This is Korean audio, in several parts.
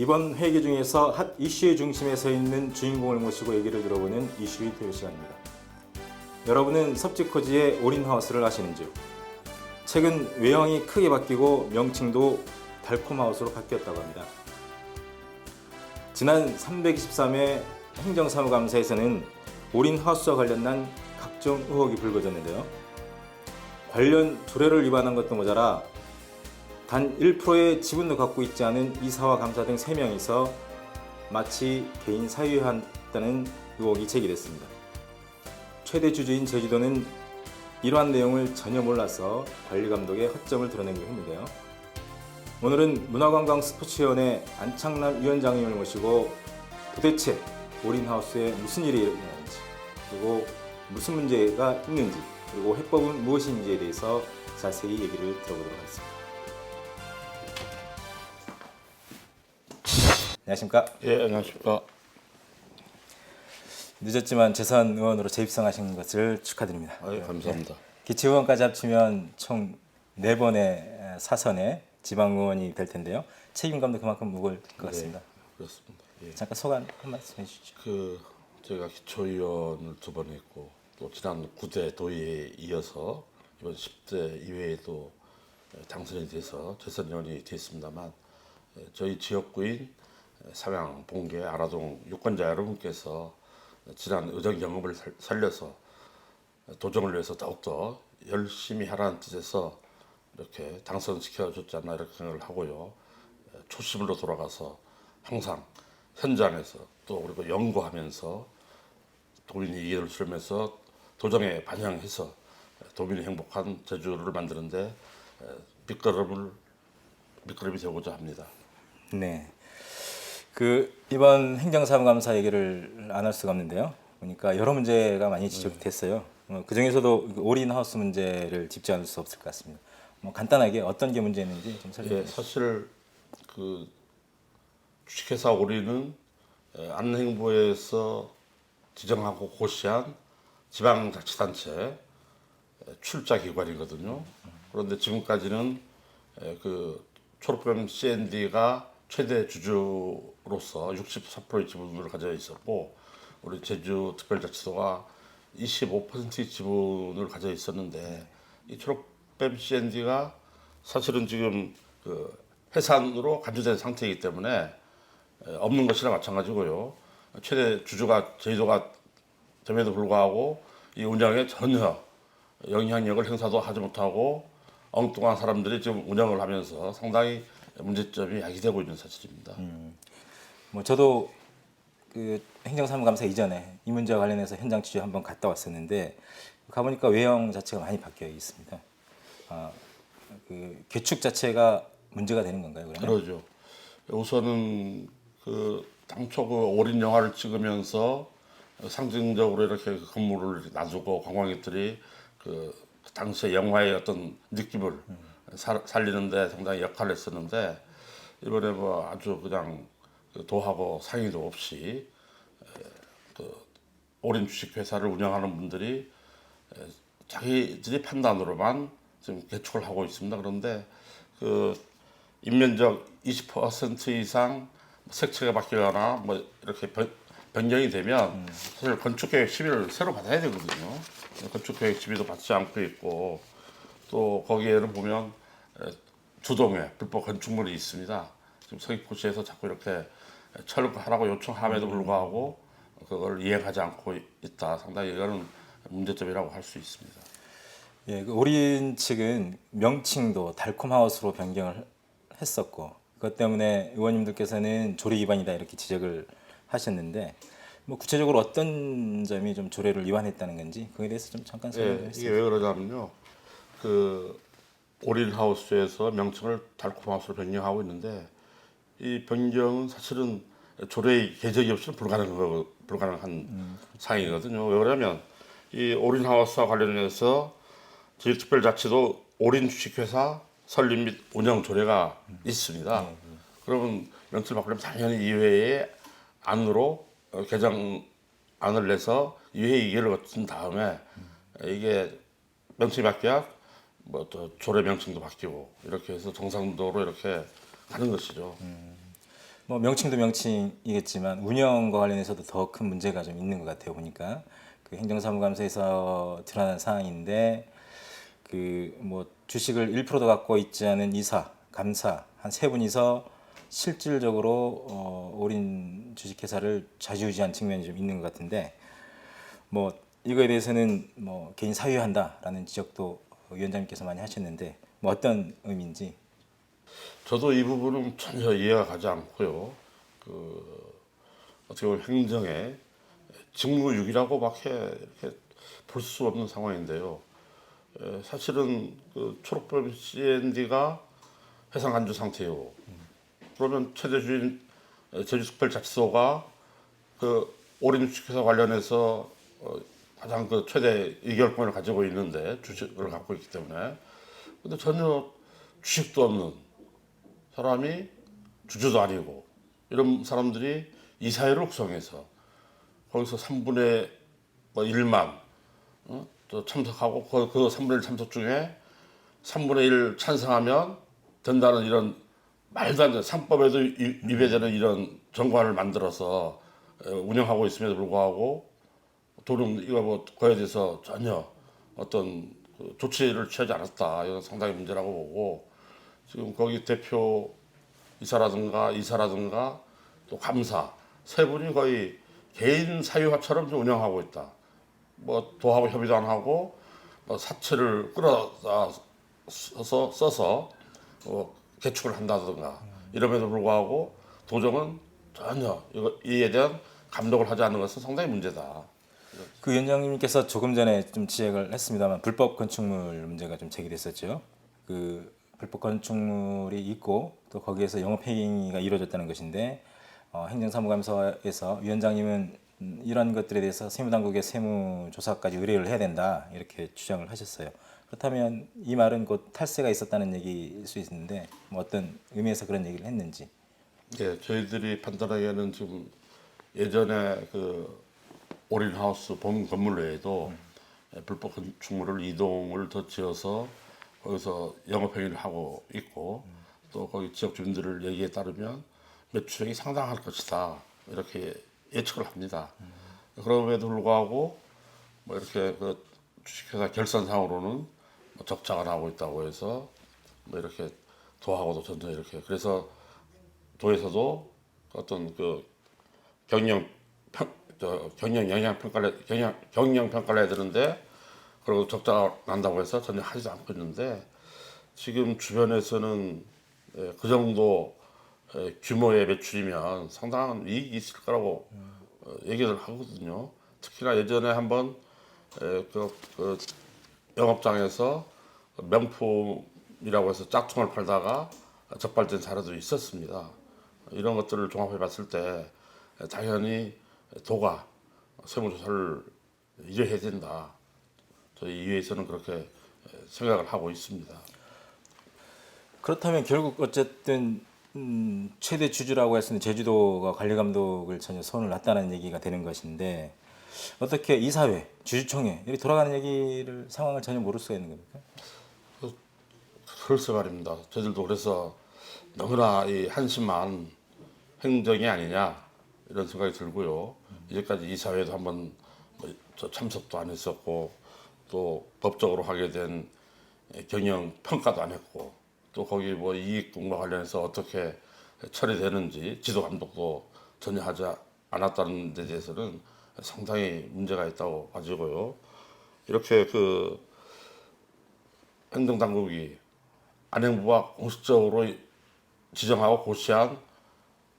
이번 회기 중에서 핫 이슈의 중심에 서 있는 주인공을 모시고 얘기를 들어보는 이슈 인터뷰 시간입니다. 여러분은 섭지코지의 올인하우스를 아시는지요? 최근 외형이 크게 바뀌고 명칭도 달콤하우스로 바뀌었다고 합니다. 지난 323회 행정사무감사에서는 올인하우스와 관련한 각종 의혹이 불거졌는데요. 관련 조례를 위반한 것도 모자라 단 1%의 지분도 갖고 있지 않은 이사와 감사 등 3명이서 마치 개인 사유한다는 의혹이 제기됐습니다. 최대 주주인 제주도는 이러한 내용을 전혀 몰라서 관리 감독의 허점을 게 흠인데요. 오늘은 문화관광 스포츠위원회 안창남 위원장님을 모시고 도대체 올인하우스에 무슨 일이 일어나는지 그리고 무슨 문제가 있는지 그리고 해법은 무엇인지에 대해서 자세히 얘기를 들어보도록 하겠습니다. 안녕하십니까? 예, 안녕하십니까. 늦었지만 재선 의원으로 재입성하신 것을 축하드립니다. 아유, 감사합니다. 기초의원까지 합치면 총 4번의 사선에 지방 의원이 될 텐데요. 책임감도 그만큼 무거울 것 같습니다. 그렇습니다. 예. 잠깐 소감 한 말씀 해주시죠. 그 제가 기초위원을 두 번 했고 또 지난 9대 도의회에 이어서 이번 10대 이회에도 당선이 돼서 재선 의원이 됐습니다만 예, 저희 지역구인 삼양, 봉계, 아라동 유권자 여러분께서 지난 의정 살- 살려서 도정을 위해서 더욱더 열심히 하라는 뜻에서 이렇게 당선시켜 줬지 않나 이렇게 생각을 하고요. 초심으로 돌아가서 항상 현장에서 또 그리고 연구하면서 도민이 이해를 수렴해서 도정에 반영해서 도민이 행복한 제주를 만드는데 밑거름을 밑거름이 되고자 합니다. 네. 그 이번 행정사무감사 얘기를 안 할 수가 없는데요. 보니까 여러 문제가 많이 지적됐어요. 어, 그 중에서도 올인하우스 문제를 짚지 않을 수 없을 것 같습니다. 뭐 간단하게 어떤 게 문제였는지 좀 설명해 예, 주시죠. 사실 그 주식회사 오리는 에, 안행부에서 지정하고 고시한 지방자치단체 에, 출자 기관이거든요. 그런데 지금까지는 에, 그 초록병 CND가 최대 주주로서 64%의 지분을 가져 있었고 우리 제주 특별자치도가 25%의 지분을 가져 있었는데 이 초록뱀 CND가 사실은 지금 그 해산으로 간주된 상태이기 때문에 에, 없는 것이나 마찬가지고요. 최대 주주가 제주도가 됨에도 불구하고 이 운영에 전혀 영향력을 행사도 하지 못하고 엉뚱한 사람들이 지금 운영을 하면서 상당히 문제점이 야기되고 있는 사실입니다. 뭐 저도 그 행정사무감사 이전에 이 문제와 관련해서 현장 취재 한번 갔다 왔었는데 가보니까 외형 자체가 많이 바뀌어 있습니다. 아, 그 개축 자체가 문제가 되는 건가요? 그러면? 그러죠. 우선은 그 당초 그 올인 영화를 찍으면서 상징적으로 이렇게 그 건물을 놔두고 관광객들이 그 당시의 영화의 어떤 느낌을 살- 살리는데 상당히 역할을 했었는데 이번에 뭐 아주 그냥 그 도하고 상의도 없이 에, 그 올인 주식 회사를 운영하는 분들이 에, 자기들이 판단으로만 지금 개축을 하고 있습니다. 그런데 그 인면적 20% 이상 색채가 바뀌거나 뭐 이렇게 변, 변경이 되면 사실 건축계획 시비를 새로 받아야 되거든요. 건축계획 시비도 받지 않고 있고 또 거기에는 보면 에, 주동에 불법 건축물이 있습니다. 지금 서귀포시에서 자꾸 이렇게 철거하라고 요청함에도 불구하고 그걸 이행하지 않고 있다. 상당히 이거는 문제점이라고 할 수 있습니다. 예, 그 오린 측은 명칭도 달콤하우스로 변경을 했었고 그것 때문에 의원님들께서는 조례 위반이다 이렇게 지적을 하셨는데 뭐 구체적으로 어떤 점이 좀 조례를 위반했다는 건지 그에 대해서 좀 잠깐 설명해 예, 이게 주세요. 왜 그러냐면요. 그 오릴 하우스에서 명칭을 달콤 하우스로 변경하고 있는데 이 변경은 사실은 조례의 개정이 없이는 불가능한 불가능한 사항이거든요. 왜 그러냐면 이 오린 하우스와 관련해서 지역특별자치도 오린 주식회사 설립 및 운영 조례가 있습니다. 그러면 명칭을 바꾸려면 당연히 이회의 안으로 어, 개정안을 내서 이회 의결을 거친 다음에 이게 명칭이 바뀌야 뭐 또 조례 명칭도 바뀌고 이렇게 해서 정상도로 이렇게 가는 것이죠. 뭐 명칭도 명칭이겠지만 운영과 관련해서도 더 큰 문제가 좀 있는 것 같아요 보니까 그 행정사무감사에서 드러난 사항인데 그 뭐 주식을 1%도 갖고 있지 않은 이사, 감사 한 세 분이서 실질적으로 어, 올인 주식회사를 좌지우지한 측면이 좀 있는 것 같은데 뭐 이거에 대해서는 뭐 개인 사유한다라는 지적도 위원장님께서 많이 하셨는데 뭐 어떤 의미인지 저도 이 부분은 전혀 이해가 가지 않고요. 그 어떻게 보면 행정의 직무유기라고밖에 이렇게 볼 수 없는 상황인데요. 에, 사실은 그 초록별 CND가 해상 간주 상태요. 그러면 최대 주인 에, 제주특별자치소가 그 주식회사 관련해서 어, 가장 그 최대 의결권을 가지고 있는데 주식을 갖고 있기 때문에 근데 전혀 주식도 없는 사람이 주주도 아니고 이런 사람들이 이사회를 구성해서 거기서 3분의 뭐 1만 어? 또 참석하고 그, 그 3분의 1 참석 중에 3분의 1 찬성하면 된다는 이런 말도 안 되는 상법에도 위- 위배되는 이런 정관을 만들어서 어, 운영하고 있음에도 불구하고 돈은 이거 뭐 그에 대해서 전혀 어떤 그 조치를 취하지 않았다 이건 상당히 문제라고 보고 지금 거기 대표 이사라든가 이사라든가 또 감사 세 분이 거의 개인 사유화처럼 좀 운영하고 있다. 뭐 도하고 협의도 안 하고 뭐 사채를 끌어서 써서 어, 개축을 한다든가 이럼에도 불구하고 도정은 전혀 이거 이에 대한 감독을 하지 않는 것은 상당히 문제다. 그 위원장님께서 조금 전에 좀 지적을 했습니다만 불법 건축물 문제가 좀 제기됐었죠. 그 불법 건축물이 있고 또 거기에서 영업 행위가 이루어졌다는 것인데 어, 행정사무감사에서 위원장님은 음, 이런 것들에 대해서 세무당국의 세무조사까지 의뢰를 해야 된다 이렇게 주장을 하셨어요. 그렇다면 이 말은 곧 탈세가 있었다는 얘기일 수 있는데 뭐 어떤 의미에서 그런 얘기를 했는지 예, 저희들이 판단하기에는 지금 예전에 그 오린하우스 본 건물 외에도 예, 불법 건축물을 이동을 더 지어서 거기서 영업행위를 하고 있고 또 거기 지역 주민들을 얘기에 따르면 매출액이 상당할 것이다 이렇게 예측을 합니다. 그럼에도 불구하고 뭐 이렇게 그 주식회사 결산상으로는 뭐 적자가 나고 있다고 해서 뭐 이렇게 도하고도 전혀 이렇게 그래서 도에서도 어떤 그 경영 평, 저 경영 영향 평가를 경영 경영 평가를 해야 되는데 그리고 적자가 난다고 해서 전혀 하지도 않고 있는데 지금 주변에서는 예, 그 정도 예, 규모의 매출이면 상당한 이익이 있을 거라고 어, 얘기를 하거든요. 특히나 예전에 한번 예, 그, 그 영업장에서 명품이라고 해서 짝퉁을 팔다가 적발된 사례도 있었습니다. 이런 것들을 종합해 봤을 때 당연히 도가 세무조사를 이래야 된다. 저희 이회에서는 그렇게 생각을 하고 있습니다. 그렇다면 결국 어쨌든 음, 최대 주주라고 했으니 제주도가 관리 감독을 전혀 손을 놨다는 얘기가 되는 것인데 어떻게 이사회, 주주총회 이렇게 돌아가는 얘기를 상황을 전혀 모를 수가 있는 겁니까? 글쎄 말입니다. 저희들도 그래서 너무나 이 한심한 행정이 아니냐 이런 생각이 들고요. 이제까지 이사회도 한번 뭐저 참석도 안 했었고 또 법적으로 하게 된 경영 평가도 안 했고 또 거기 뭐 이익과 관련해서 어떻게 처리되는지 지도 감독도 전혀 하지 않았다는 데 대해서는 상당히 문제가 있다고 가지고요. 이렇게 그 행정당국이 안행부가 공식적으로 지정하고 고시한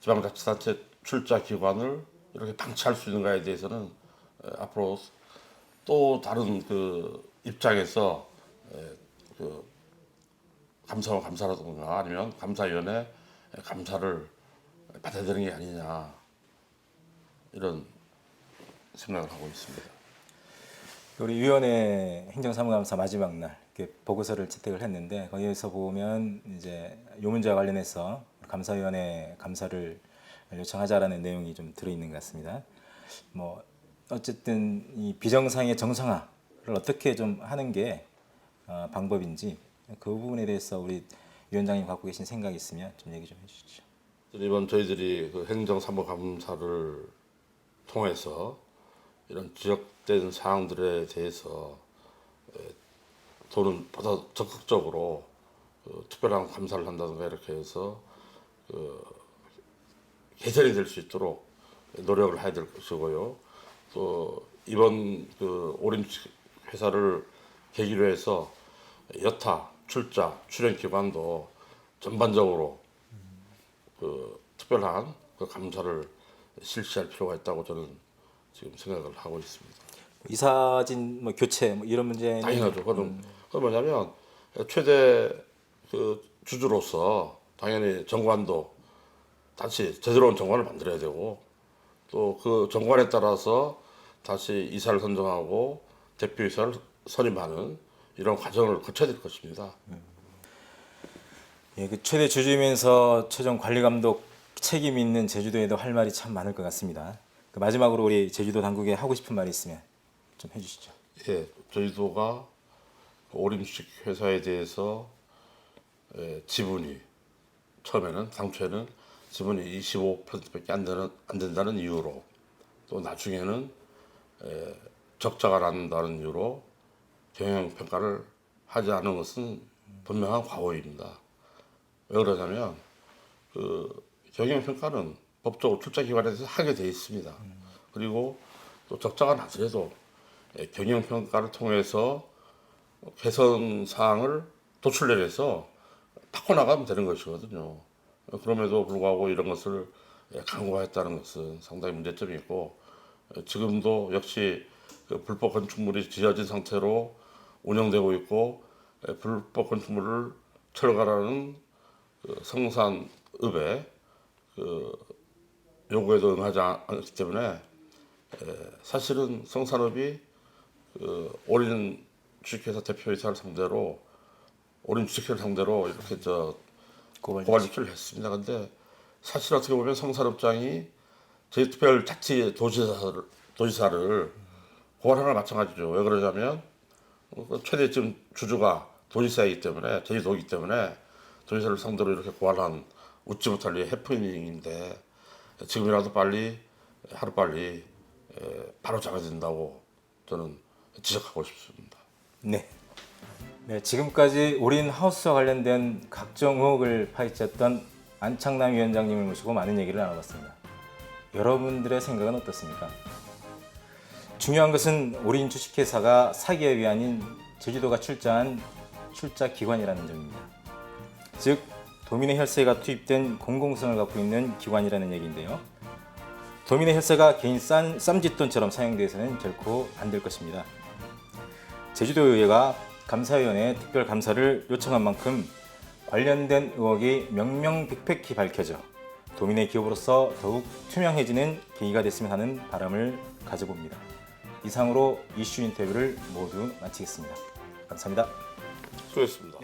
지방자치단체 출자 기관을 이렇게 방치할 수 있는가에 대해서는 에, 앞으로 또 다른 그 입장에서 에, 그 감사 감사라든가 아니면 감사위원회 감사를 받아야 되는 게 아니냐 이런 생각을 하고 있습니다. 우리 위원회 행정사무감사 마지막 날 보고서를 채택을 했는데 거기에서 보면 이제 요 문제와 관련해서 감사위원회 감사를 요청하자라는 내용이 좀 들어있는 것 같습니다. 뭐 어쨌든 이 비정상의 정상화를 어떻게 좀 하는 게 어, 방법인지 그 부분에 대해서 우리 위원장님 갖고 계신 생각이 있으면 좀 얘기 좀 해주시죠. 이번 저희들이 그 행정사무감사를 통해서 이런 지적된 사항들에 대해서 에, 또는 보다 적극적으로 그 특별한 감사를 한다든가 이렇게 해서 그 개선이 될 수 있도록 노력을 해야 될 것이고요. 또 이번 그 오림 회사를 계기로 해서 여타 출자 출연 기관도 전반적으로 그 특별한 그 감사를 실시할 필요가 있다고 저는 지금 생각을 하고 있습니다. 이사진 뭐 교체 뭐 이런 문제는 당연하죠. 그건 그 뭐냐면 최대 그 주주로서 당연히 정관도 다시 제대로 온 정관을 만들어야 되고 또 그 정관에 따라서 다시 이사를 선정하고 대표이사를 선임하는 이런 과정을 거쳐야 될 것입니다. 예, 그 최대 주주이면서 최종 관리 감독 책임 있는 제주도에도 할 말이 참 많을 것 같습니다. 그 마지막으로 우리 제주도 당국에 하고 싶은 말이 있으면 좀 해주시죠. 예, 저희도가 오림식 회사에 대해서 예, 지분이 처음에는 당초에는 지분이 25%밖에 안 되는 안 된다는 이유로 또 나중에는 예, 적자가 난다는 이유로 경영 평가를 하지 않은 것은 분명한 과오입니다. 왜 그러냐면 그 경영 평가는 법적으로 출자 기관에서 하게 돼 있습니다. 그리고 또 적자가 나더라도 예, 경영 평가를 통해서 개선 사항을 도출내서 바꿔 나가면 되는 것이거든요. 그럼에도 불구하고 이런 것을 예, 강구했다는 것은 상당히 문제점이 있고 예, 지금도 역시 그 불법 건축물이 지어진 상태로 운영되고 있고 예, 불법 건축물을 철거하라는 그 성산읍의 그 요구에도 응하지 않기 때문에 예, 사실은 성산읍이 그 올인 주식회사 대표이사를 상대로 올인 주식회사를 상대로 이렇게 저 고발 고발 조치를 했습니다. 근데 사실 어떻게 보면 성산업장이 제특별 자치 도지사를 도지사를 고발하는 건 마찬가지죠. 왜 그러냐면 어, 그 최대 지금 주주가 도지사이기 때문에 제주도이기 때문에 도지사를 상대로 이렇게 고발한 웃지 못할 일 해프닝인데 지금이라도 빨리 하루 빨리 바로 잡아야 된다고 저는 지적하고 싶습니다. 네. 네, 지금까지 올인 하우스와 관련된 각종 의혹을 파헤쳤던 안창남 위원장님을 모시고 많은 얘기를 나눠봤습니다. 여러분들의 생각은 어떻습니까? 중요한 것은 올인 주식회사가 사기업이 아닌 제주도가 출자한 출자 기관이라는 점입니다. 즉 도민의 혈세가 투입된 공공성을 갖고 있는 기관이라는 얘기인데요. 도민의 혈세가 개인 쌈, 쌈짓돈처럼 사용돼서는 결코 안 될 것입니다. 제주도의회가 감사위원회 특별 감사를 요청한 만큼 관련된 의혹이 명명백백히 밝혀져 도민의 기업으로서 더욱 투명해지는 계기가 됐으면 하는 바람을 가져봅니다. 이상으로 이슈 인터뷰를 모두 마치겠습니다. 감사합니다. 수고했습니다.